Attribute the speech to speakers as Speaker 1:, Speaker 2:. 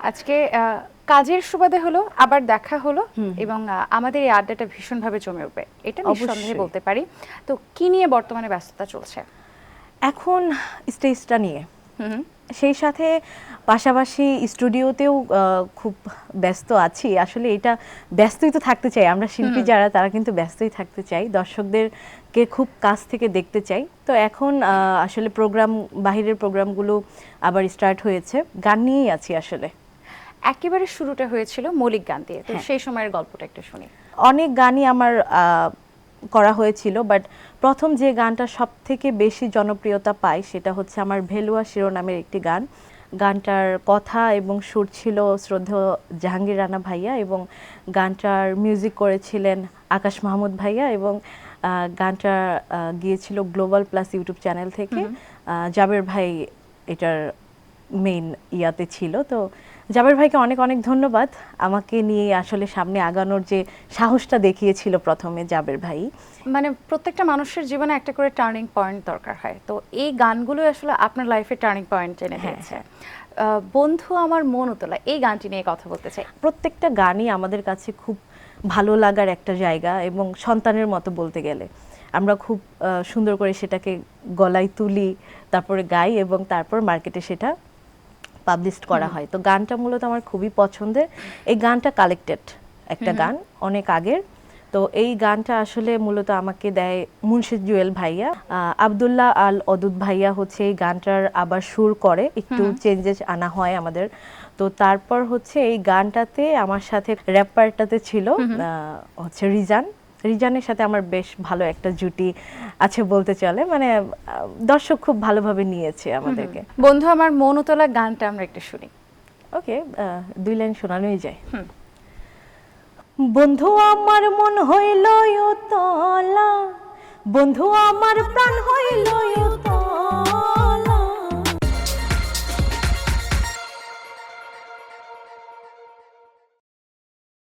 Speaker 1: আজকে আহ, কাজের সুবাদে হলো আবার দেখা হলো এবং আমাদের এই আড্ডাটা ভীষণভাবে জমে উঠবে। এটা নিঃসন্দেহে বলতে পারি। তো কি নিয়ে বর্তমানে ব্যস্ততা চলছে?
Speaker 2: এখন স্টেজটা নিয়ে। সেই সাথে পাশাপাশি স্টুডিওতেও খুব ব্যস্ত আছি। আসলে এটা ব্যস্তই তো থাকতে চাই। আমরা শিল্পী যারা তারা কিন্তু ব্যস্তই থাকতে চাই। দর্শকদেরকে খুব কাছ থেকে দেখতে চাই। তো এখন আহ, আসলে প্রোগ্রাম বাহিরের প্রোগ্রামগুলো আবার স্টার্ট হয়েছে। গান নিয়েই আছি আসলে।
Speaker 1: একেবারে শুরুটা হয়েছিল মৌলিক গান দিয়ে। তো
Speaker 2: হ্যাঁ।
Speaker 1: সেই সময়ের গল্পটা একটু শুনি।
Speaker 2: অনেক গানই আমার করা হয়েছিল বাট প্রথম যে গানটা সব থেকে বেশি জনপ্রিয়তা পায় সেটা হচ্ছে আমার ভেলুয়া শিরোনামের একটি গান। গানটার কথা এবং সুর ছিল শ্রদ্ধেয় জাহাঙ্গীর রানা ভাইয়া এবং গানটার মিউজিক করেছিলেন আকাশ মাহমুদ ভাইয়া এবং গানটা গিয়েছিল গ্লোবাল প্লাস ইউটিউব চ্যানেল থেকে। জাবের ভাই এটার মেইন ইয়াতে ছিল। তো জাবের ভাইকে অনেক অনেক ধন্যবাদ। আমাকে নিয়ে আসলে সামনে আগানোর যে সাহসটা দেখিয়েছিল প্রথমে জাবের ভাই।
Speaker 1: মানে প্রত্যেকটা মানুষের জীবনে একটা করে টার্নিং পয়েন্ট দরকার হয়। তো এই গানগুলো আসলে আপনার লাইফে টার্নিং পয়েন্ট এনে
Speaker 2: হ্যাঁ,
Speaker 1: দিয়েছে। আহ, বন্ধু আমার মন উতলা এই গানটি নিয়ে কথা বলতে চাই।
Speaker 2: প্রত্যেকটা গানই আমাদের কাছে খুব ভালো লাগার একটা জায়গা এবং সন্তানের মতো বলতে গেলে। আমরা খুব সুন্দর করে সেটাকে গলায় তুলি তারপরে গাই এবং তারপর মার্কেটে সেটা পাবলিশ করা হয়। তো গানটা মূলত আমার খুবই পছন্দের। এই গানটা কালেক্টেড একটা গান অনেক আগের। তো এই গানটা আসলে মূলত আমাকে দেয় মুন্সিদ জুয়েল ভাইয়া। আবদুল্লাহ আল অদুত ভাইয়া হচ্ছে এই গানটার আবার সুর করে। একটু চেঞ্জেস আনা হয় আমাদের। তো তারপর হচ্ছে এই গানটাতে আমার সাথে র্যাপারটাতে ছিল হচ্ছে রিজান। রিজানের সাথে আমার বেশ ভালো একটা জুটি আছে বলতে চলে। মানে দর্শক খুব ভালোভাবে নিয়েছে আমাদেরকে।
Speaker 1: বন্ধু আমার মন উতলা গানটা আমরা একটু শুনি।
Speaker 2: ওকে দুই লাইন শোনানোই যায়। বন্ধু আমার মন হইল তলা বন্ধু আমার প্রাণ হইল